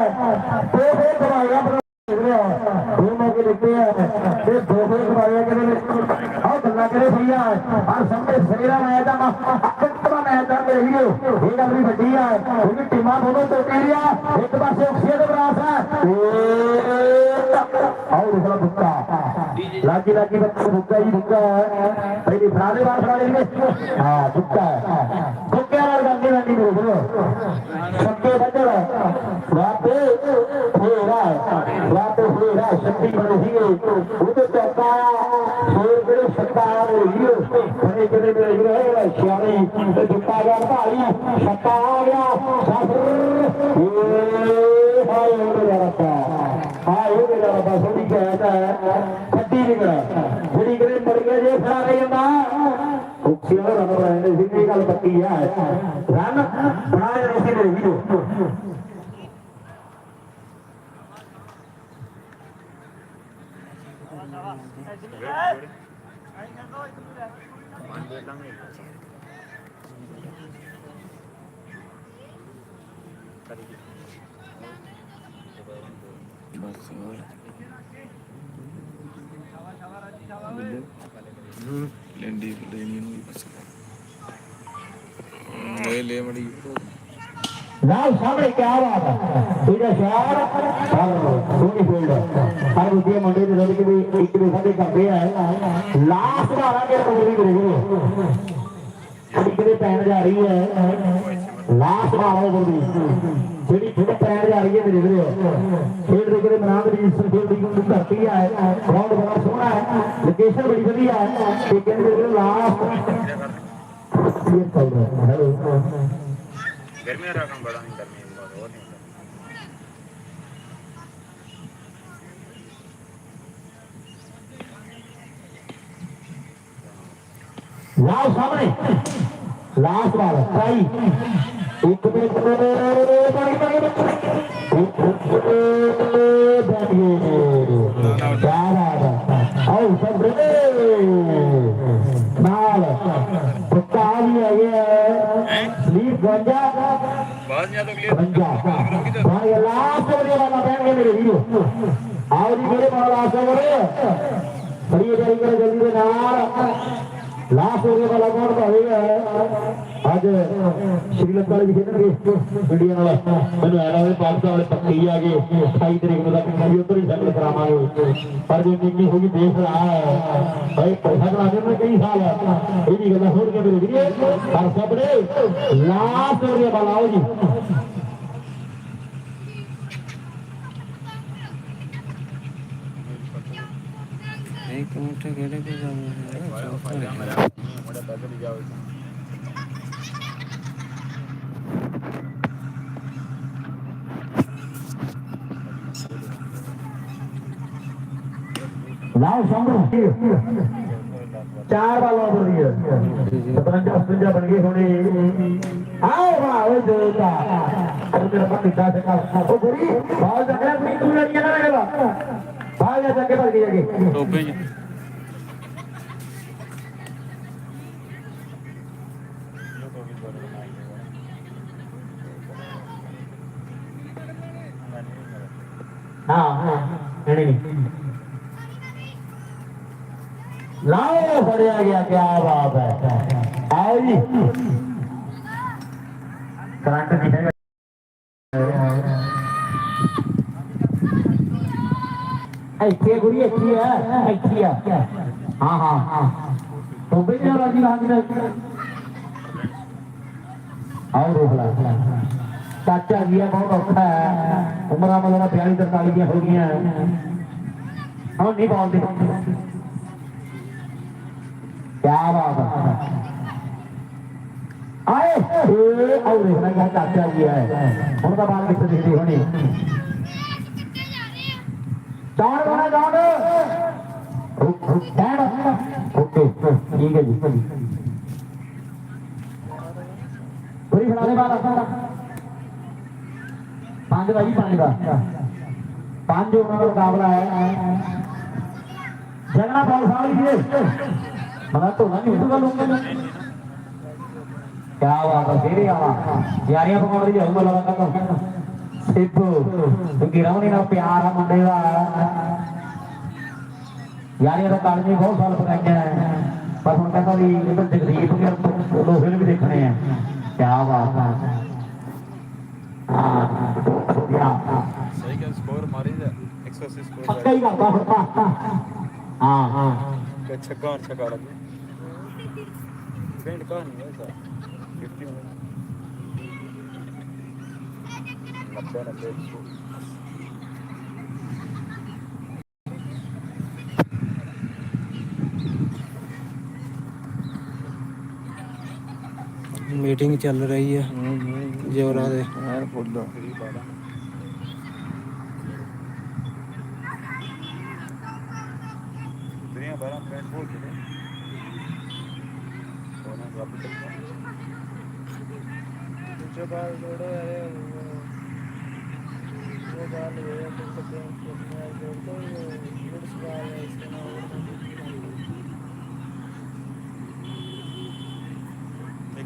ਦੋ ਫੇਰ ਦਵਾਈਆਂ ਬਣਾ ਦੋ ਮੌਕੇ ਦਿੱਤੇ ਆ। ਤੇ ਦੋ ਫੇਰ ਦਵਾਈਆਂ ਕਿਹਦੇ ਨੇ ਆਹ ਗੱਲਾਂ ਕਰੇ ਭਈਆ ਆ ਸਾਹਮਣੇ ਸਵੇਰਾ ਮੈਚ ਦਾ ਅੱਖਾਂ ਮੈਚ ਦਾ ਮੇਰੇ ਵੀਰੋ ਇਹ ਗੱਲ ਵੀ ਵੱਡੀ ਆ। ਕਿਉਂਕਿ ਟੀਮਾਂ ਦੋਨੋਂ ਟੋਟੀ ਰਿਆ ਇੱਕ ਪਾਸੇ ਅਕਸ਼ੇ ਬਰਾਸ ਆ। ਆਓ ਰੁਕਲਾ ਬੁੱਕਾ लागी लागी बच्चे भुक्का ही भुक्का पहले फरारे बार फरारे में हाँ भुक्का भुक्का वाले गांधी गांधी मेरे बोलो सबके बच्चे वहाँ पे हो रहा है वहाँ पे हो है शक्ति बने ही वो तो चौका सोर करे सत्ता वो हीरो बने करे मेरे हीरो है श्यामी तो भुक्का गया पाली सत्ता आ गया सासर ये हाय हो गया रब्बा हाय हो गया रब्बा है ਨਿਕੜਾ ਜਿਹੜੀ ਕਿਤੇ ਮਰ ਗਿਆ ਜੇ ਫੜਾ ਰਹੀ ਜਾਂਦਾ ਉੱਚੀ ਵਾਲਾ ਰਨ ਬਣਾਉਂਦੇ ਸੀ ਇਹ ਗੱਲ ਪੱਕੀ ਆ ਰਨ ਬਣਾ ਜਿਹੜੇ ਸੀ ਮੇਰੇ ਵੀਰੋ ਬਸ ਹੋਰ ਲੈਂਡੀ ਲੈਣੀ ਨੂੰ ਬਸ ਲੈ ਲੈ ਮੜੀ ਨਾਲ ਸਾਹਮਣੇ ਕੀ ਬਾਤ ਇਹਦਾ ਸ਼ਾਰ ਸੋਹਣੀ ਫੀਲਡ ਹਰ ਦੂਜੇ ਮੁੰਡੇ ਦੇ ਜਿਹੜੇ ਕਿ ਵੀ ਇੱਕ ਦੇ ਸਾਡੇ ਕਰਦੇ ਆ ਲਾਸਟ ਵਾਲਾ ਕੇ ਪੂਰੀ ਕਰੇ ਜਿਹੜੀ ਕਿਤੇ ਪੈਣ ਜਾ ਰਹੀ ਹੈ। ਲਾਸਟ ਵਾਲਾ ਉਹ ਦੀ ਜਿਹੜੀ ਜਿਹੜੇ ਪੈਣ ਜਾ ਰਹੀ ਹੈ ਮੇਰੇ ਵੀਰੋ ਖੇਡ ਦੇ ਕਿਤੇ ਮਨਾਮ ਰਜਿਸਟਰ ਖੇਡ ਦੀ ਕੋਈ ਧਰਤੀ ਹੈ ਗਰਾਊਂਡ ਬੜਾ ਸੋਹਣਾ ਹੈ ਲੋਕੇਸ਼ਨ ਬੜੀ ਵਧੀਆ ਹੈ ਤੇ ਕਹਿੰਦੇ ਵੀਰੋ ਲਾਸਟ ਇਹ ਚੱਲ ਰਿਹਾ ਹੈ ਹੈਲੋ गर्मी का काम बड़ा नहीं गर्मी बहुत और नहीं होता ਲਾਓ ਸਾਹਮਣੇ ਲਾਸਟ ਬਾਲ ਟਰਾਈ ਇੱਕ ਮਿੰਟ ਬੜੀ ਬੜੀ ਬੈਠੀਏ ਆਓ ਸਭਰੇ ਨਾਲ ਪੱਕਾ ਵੀ ਆ ਗਿਆ और ये बड़े बड़ा आशा करे बड़ी जल्दी नार ਵਾਲੇ ਲਾਸਟ ਵਾਲੇ ਵਾਲਾ ਕੌਣ ਭਾਵੇਗਾ ਅੱਜ ਸ਼੍ਰੀਲੰਕਾ ਵਾਲੇ ਵੀ ਖੇਡਣਗੇ ਇੰਡੀਆ ਨਾਲ। ਮੈਨੂੰ ਐ ਲੱਗਦਾ ਪਾਕਿਸਤਾਨ ਵਾਲੇ ਪੱਕੇ ਆ ਗਏ। 28 ਤਰੀਕ ਨੂੰ ਤਾਂ ਵੀ ਉੱਧਰ ਹੀ ਸੈਟਲ ਕਰਾਵਾਂਗੇ। ਪਰ ਜੇ ਨਿੱਕੀ ਹੋ ਗਈ, ਦੇਖ ਰਹਾ ਹੈ ਭਾਈ, ਪੈਸਾ ਕਰਾਉਂਦੇ ਨੇ ਕਈ ਸਾਲ ਇਹ ਵੀ ਗੱਲਾਂ ਸੁਣ ਕੇ ਮੇਰੇ ਵੀਰੇ। ਪਰ ਸਭ ਨੇ ਲਾਸਟ ਹੋ ਵਾਲਾ, ਆਓ ਜੀ। ઠીક એટલે કે જાવ लाओ संग्रह चार बाल और दिए सत्रह का अस्पंजा बन गए होने आओ वाह ओ देवता. तेरा पति दास का ओ गुरी भाव जगह में तू लड़िया ना लगा भाव जगह पर गई टोपी बढ़िया गया क्या बात है? आओ जी। करंट दिखेगा है? हाँ, हाँ, हाँ। तो चाचा जी बहुत औखा है। उम्र मतलब बयाली तरताली हो गई हम नहीं पाते ਹੋ ਗਈਆਂ ਹਾਂ ਨਹੀਂ ਬੋਲਦੇ ਕਿਆ ਬਾਤ ਹੈ ਆਏ। ਏ ਆਓ ਦੇਖਣਾ ਕਿ ਚਾਚਾ ਜੀ ਹੈ ਹੁਣ। ਤਾਂ ਬਾਤ ਕਿੱਥੇ ਦਿਖਦੀ ਹੋਣੀ ਚਾਰ ਗਾਣਾ ਗਾਉਣ ਡੈਡ ਓਕੇ ਠੀਕ ਹੈ ਜੀ। ਪੂਰੀ ਫੜਾ ਦੇ ਬਾਤ ਪੰਜ ਦਾ। ਜੀ। ਪੰਜ ਦਾ ਪੰਜ ਉਹਨਾਂ ਦਾ ਮੁਕਾਬਲਾ ਹੈ ਜਗਣਾ ਬਾਲ ਸਾਹਿਬ ਜੀ ਮਨਾ ਤੋਂ ਨਹੀਂ ਹੁੰਦਾ ਲੋਕਾਂ ਕਿਆ ਬਾਤ ਹੈ ਤੇਰੇ ਆਵਾ ਯਾਰੀਆਂ ਪਕਾਉਣ ਦੀ ਜਾਊਗਾ ਲਗਾ ਕਰ ਸਿੱਧੂ ਗਿਰਾਉਣੀ ਨਾਲ ਪਿਆਰ ਆ ਮੁੰਡੇ ਦਾ ਯਾਰ ਇਹਦਾ ਕਾਲਜੀ ਬਹੁਤ ਸਾਲ ਪਕਾਈਆਂ ਪਰ ਹੁਣ ਕਹਿੰਦਾ ਵੀ ਇਹਦਾ ਜਗਦੀਪ ਨੇ ਲੋਹੇ ਨੂੰ ਵੀ ਦੇਖਣੇ ਆ ਕੀ ਬਾਤ ਆ ਹਾਂ ਯਾ ਸਹੀ ਗੱਲ ਸਕੋਰ ਮਾਰੀ ਦਾ 180 ਸਕੋਰ ਪੱਕਾ ਹੀ ਕਰਦਾ ਹੁਣ ਤਾਂ ਹਾਂ ਹਾਂ ਕਿ ਛੱਗਾ ਔਰ ਛੱਗਾ ਲੱਗੇ फ्रेंड का नहीं है सर फिफ्टी में। नब्बे नब्बे मीटिंग चल रही है जोरा दे बारह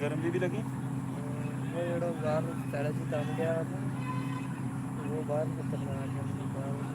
गर्म भी लगी? वो जोड़ो से तम गया वो बाहर खतरनाक है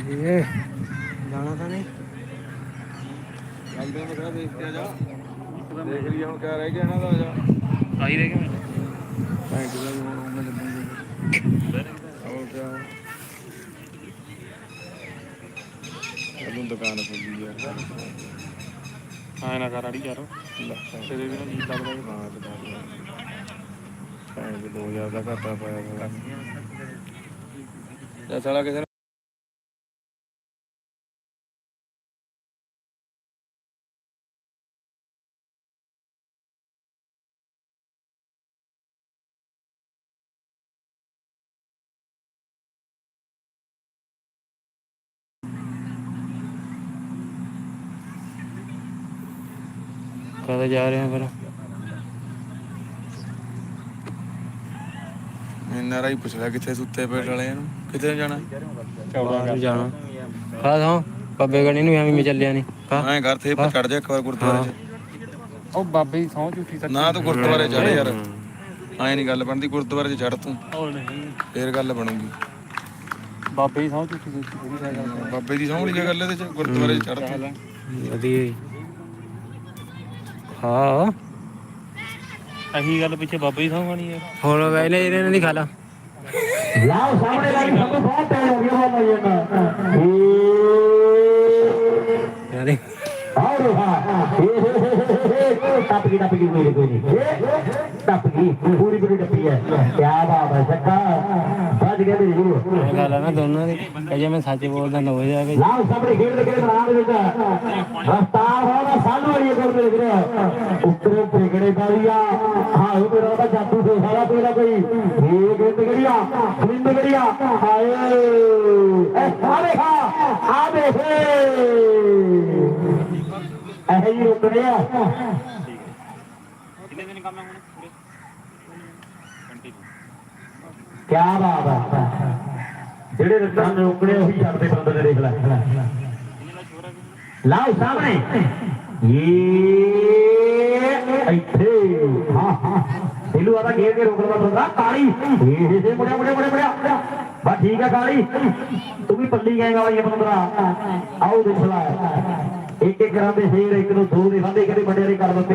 ਇਹ ਜਾਣਾ ਤਾਂ ਨਹੀਂ। ਚੱਲਦੇ ਮੈਂ ਕਿਹਾ ਦੇਖ ਕੇ ਆ ਜਾ। ਦੇਖ ਲਈ ਹੁਣ ਕਿਆ ਰਹਿ ਗਿਆ ਇਹਨਾਂ ਦਾ ਆ ਜਾ। ਆਈ ਰਹਿ ਗਿਆ। ਪੈਂਟ ਦਾ ਵੀ ਹੁਣ ਉਹਨੇ ਲੱਗੂਗੇ ਹੋਰ ਕਿਆ। ਅਦੋਂ ਦੁਕਾਨ ਖੋਲੀ ਯਾਰ ਹਾਂ ਨਾ ਕਰ। ਅੜੀ ਯਾਰ ਤੇਰੇ ਵੀ ਨਾ ਜੀ ਲੱਗਦਾ ਕਿ ਹਾਂ ਦੁਕਾਨ ਪੈਂਟ 2000 ਦਾ ਘਾਟਾ ਪਾਇਆ ਹੋਇਆ ਜਾਂ ਸਾਲਾ ਕਿਸੇ ਕਦੋਂ ਜਾ ਰਹੇ ਆ ਫਿਰ। ਇੰਨਾ ਰਾਈ ਪੁੱਛ ਲਿਆ ਕਿੱਥੇ ਸੁੱਤੇ ਪੇਟ ਵਾਲੇ ਨੂੰ। ਕਿੱਥੇ ਜਾਣਾ? ਬਾਹਰ ਨੂੰ ਜਾਣਾ। ਕਾ ਹਾਂ ਪੱਬੇ ਗਣੀ ਨੂੰ ਐਵੇਂ ਮੈਂ ਚੱਲਿਆ ਨਹੀਂ ਕਾ ਐਂ ਕਰ ਥੇ ਚੜ ਜਾ ਇੱਕ ਵਾਰ ਗੁਰਦੁਆਰੇ 'ਚ। ਉਹ ਬਾਬੇ ਦੀ ਸੌਂ ਝੂਠੀ ਨਾ ਤੂੰ ਗੁਰਦੁਆਰੇ ਚੜ ਯਾਰ। ਐਂ ਨਹੀਂ ਗੱਲ ਬਣਦੀ ਗੁਰਦੁਆਰੇ 'ਚ ਚੜ ਤੂੰ। ਉਹ ਨਹੀਂ। ਫੇਰ ਗੱਲ ਬਣੂਗੀ। ਬਾਬੇ ਦੀ ਸੌਂ ਝੂਠੀ ਸੱਚੀ। ਬਾਬੇ ਦੀ ਸੌਂਹਣੀ ਜੇ ਗੱਲ ਇਹਦੇ 'ਚ ਗੁਰਦੁਆਰੇ 'ਚ ਚੜ ਤੂੰ। ਵਧੀਆ ਜੀ। ਹਾਂ। ਅਹੀ ਗੱਲ ਪਿੱਛੇ ਬਾਬੇ ਦੀ ਸੌਂ ਖਾਣੀ ਹੈ ਹੁਣ ਵੇਲੇ ਇਹਨਾਂ ਦੀ ਖਾ ਲਾ। ਲਾਓ ਸਾਹਮਣੇ ਲੱਗੀ ਸਾਨੂੰ ਬਹੁਤ ਟਾਈਮ ਹੋ ਗਿਆ ਬਾਬਾ ਜੀ ਨਾ ਯਾਰੇ। ਰੇ ਹਾਂ ਟੱਪ ਗਈ ਟੱਪ ਗਈ ਕੋਈ ਨਹੀਂ ਟੱਪ ਗਈ। ਪੂਰੀ ਪੂਰੀ ਟੱਪੀ ਹੈ। ਕੀ ਬਾਤ ਹੈ ਸੱਕਾ ਤੇ ਇਹ ਗੱਲ ਆ ਨਾ ਦੋਨਾਂ ਦੀ। ਜੇ ਮੈਂ ਸੱਚ ਬੋਲਦਾ ਨਾ ਹੋ ਜਾਵੇ ਲਾਓ ਸਾਹਮਣੇ ਖੇਡ ਦੇ ਕਿਹੜੇ ਮੈਦਾਨ ਦੇ ਵਿੱਚ। ਰਫਤਾਰ ਹੋਣਾ ਸਾਨੂੰ ਵਾਲੀ ਕੋਲ ਮਿਲ ਰਿਹਾ ਉੱਤਰੇ ਟਿਕੜੇ ਕਾਲੀਆ ਹਾਂ ਉਹ ਮੇਰਾ ਤਾਂ ਜਾਦੂ ਦੇ ਸਾਰਾ ਕੋਈ ਨਾ ਕੋਈ। ਇਹ ਗਿੰਦ ਗੜੀਆ ਗਿੰਦ ਗੜੀਆ ਹਾਏ ਇਹ ਆ ਦੇਖਾ ਆ ਦੇਖੇ। ਇਹ ਹੀ ਰੁਕ ਰਿਹਾ ਕਿੰਨੇ ਦਿਨ ਕੰਮ ਹੈ ਹੁਣ ਪੂਰੇ ਕੀ ਬਾਤ ਹੈ ਜਿਹੜੇ ਰਸਤਾਂ ਨੇ ਰੁਕਣੇ, ਉਹੀ ਛੱਡਦੇ ਬੰਦੇ ਨੇ ਦੇਖ ਲੈ। ਲਾਓ ਸਾਹਮਣੇ। ਇਹ ਇੱਥੇ। ਹਾਂ ਹਾਂ। ਇਹਨੂੰ ਆਦਾ ਘੇਰ ਕੇ ਰੋਕਣ ਵਾਲਾ ਬੰਦਾ ਕਾਲੀ। ਇਹ ਮੁੜਿਆ ਮੁੜਿਆ ਮੁੜਿਆ ਮੁੜਿਆ ਬਸ ਠੀਕ ਆ ਕਾਲੀ। ਤੂੰ ਵੀ ਪੱਲੀ ਗਏਗਾ ਬਾਈ ਬੰਦਰਾ ਆਓ ਦੇਖ ਲੈ। ਇੱਕ ਇੱਕ ਕਰਾਂ ਦੇ ਸ਼ੇਰ ਇੱਕ ਨੂੰ ਦੋ ਦੇ ਵਾਦੇ ਕਦੇ ਵੱਡੇ ਦੇ ਕਰ ਦਿੱਤੇ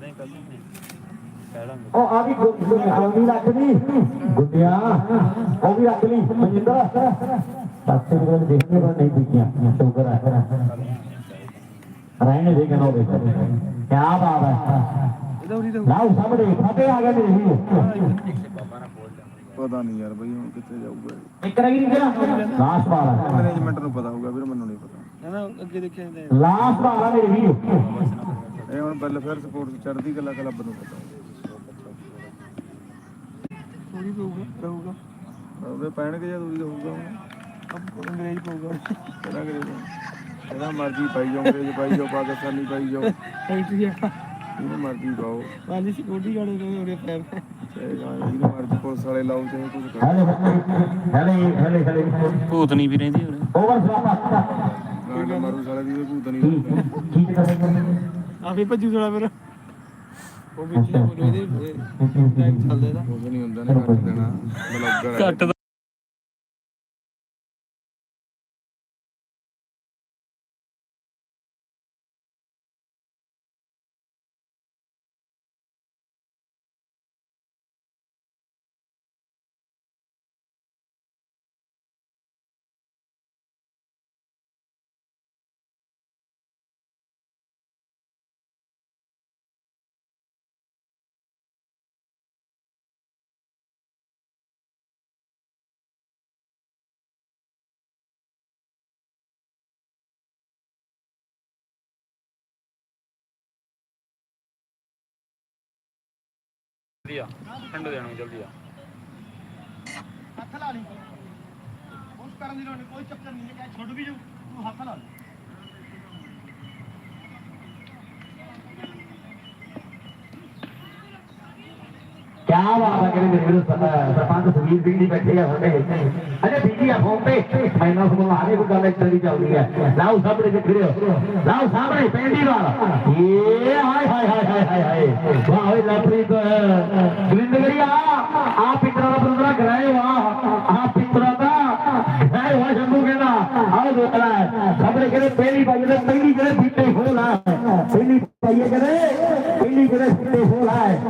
ਉਹ ਨਹੀਂ ਦੇਖਦਾ ਨਾ। ਨਹੀਂ ਕੱਲ ਕਹਿ ਉਹ ਆ ਵੀ ਗੁੱਡੀਆਂ ਵੀ ਰੱਖ ਲਈ। ਗੁੱਡੀਆਂ ਉਹ ਵੀ ਰੱਖ ਲਈ। ਮਨਿੰਦਰ ਪਾਸੇ ਦੇ ਕੋਲ ਦੇਖਣੇ ਪਰ ਨਹੀਂ ਦਿਖੀਆਂ ਸ਼ੁਕਰ ਹੈ ਰਹਿਣੇ ਦੇ ਕਨੋ ਦੇ ਕੀ ਬਾਤ ਹੈ ਲਾਓ ਸਾਹਮਣੇ ਫਤਿਹ ਆ ਮੇਰੇ। ਵੀਰ ਪਤਾ ਨਹੀਂ ਯਾਰ ਬਈ ਹੁਣ ਕਿੱਥੇ ਜਾਊਗਾ ਇੱਕ ਰਹਿ ਗਈ ਲਾਸਟ ਹੈ ਮੈਨੇਜਮੈਂਟ ਨੂੰ ਪਤਾ ਹੋਊਗਾ ਵੀਰ ਮੈਨੂੰ ਨਹੀਂ ਪਤਾ। ਨਾ ਨਾ ਅੱਗੇ ਦੇਖਿਆ ਲਾਸਟ ਬਾਲ ਹੈ ਮੇਰੇ ਵੀਰ। ਇਹ ਹੁਣ ਵੈਲਫੇਅਰ ਸਪੋਰਟ ਚੜ੍ਹਦੀ ਕਲਾ ਕਲੱਬ ਨੂੰ ਪਤਾ। ਥੋੜੀ ਪਊਗਾ ਰਹੂਗਾ ਉਹਦੇ ਪੈਣਗੇ ਜਾਂ ਦੂਜੀ ਹੋਊਗਾ ਹੁਣ? ਅੰਗਰੇਜ਼ ਪਊਗਾ। ਕਿਹੜਾ ਕਰੇਗਾ ਇਹਦਾ ਮਰਜ਼ੀ ਪਾਈ ਜਾਓ ਅੰਗਰੇਜ਼ ਪਾਈ ਜਾਓ ਪਾਕਿਸਤਾਨੀ ਪਾਈ ਜਾਓ। ਜਿਹਨੂੰ ਮਰਜ਼ੀ ਪਾਓ। ਵਾਲੀ ਸਿਕਿਉਰਿਟੀ ਗਾਰਡ ਦੇ ਉਹਦੇ ਪੈਰ। ਜਿਹਨੂੰ ਮਰਜ਼ੀ ਪੁਲਿਸ ਵਾਲੇ ਲਾਓ ਚਾਹੇ ਕੁਝ ਕਰੋ। ਹੈਲੇ ਹੈਲੇ ਹੈਲੇ ਹੈਲੇ ਭੂਤ ਨਹੀਂ ਵੀ ਰਹਿੰਦੀ ਉਰੇ ਓਵਰ ਸਲਾਮ ਮਾਰੂ ਸਾਲੇ ਦੀ ਭੂਤ ਨਹੀਂ ਠੀਕ ਆਪੇ ਭੱਜੂ ਸਾਲਾ ਫਿਰ। ਉਹ ਵਿੱਚ ਨਾ ਬੋਲੋ ਇਹਦੇ ਟਾਈਮ ਚੱਲਦਾ ਇਹਦਾ ਕੁਝ ਨਹੀਂ ਹੁੰਦਾ ਨੇ ਕੱਟ ਦੇਣਾ। ਬਲੌਗਰ ਘੱਟ ਵਧੀਆ ਠੰਡ ਦੇਣਾ ਜਲਦੀ ਆ। ਹੱਥ ਲਾ ਲਈ। ਉਸ ਕਰਨ ਦੀ ਲੋੜ ਨਹੀਂ ਕੋਈ ਚੱਕਰ ਨਹੀਂ ਹੈ ਕਿ ਛੁੱਟ ਵੀ ਜਾਊ, ਤੂੰ ਹੱਥ ਲਾ ਲਈ। क्या बात है मेरे मेरे सरपंच सुनील सिंह जी बैठे हैं ਸਾਡੇ ਅਜੇ ਬੀਜੀ ਆ ਫੋਨ ਤੇ ਮੈਨੂੰ ਸੁਣਵਾ ਆਰੇ ਕੋ ਗੱਲ ਇੱਥੇ ਦੀ ਚੱਲਦੀ ਹੈ ਲਾਓ ਸਾਹਮਣੇ ਤੇ ਖੜਿਓ ਲਾਓ ਸਾਹਮਣੇ ਪੈਂਦੀ ਵਾਲ ਏ ਹਾਏ ਹਾਏ ਹਾਏ ਹਾਏ ਹਾਏ ਵਾਹ ਓਏ ਲਾਪਰੀਤ ਗ੍ਰਿੰਦਗੜੀਆ ਆ ਪਿੱਤਰਾ ਦਾ ਪ੍ਰੋਗਰਾਮ ਕਰਾਏ ਵਾਹ ਆ ਪਿੱਤਰਾ ਦਾ ਹੈ ਵਾਹ ਸ਼ੰਭੂ ਕਹਿੰਦਾ ਆਓ ਦੋਲਾ ਸਾਹਮਣੇ ਕਹਿੰਦੇ ਪਹਿਲੀ ਬਾਈ ਦੇ ਪਹਿਲੀ ਜਿਹੜੇ ਬੀਤੇ ਹੋਣਾ ਪਹਿਲੀ ਬਾਈ ਕਹਿੰਦੇ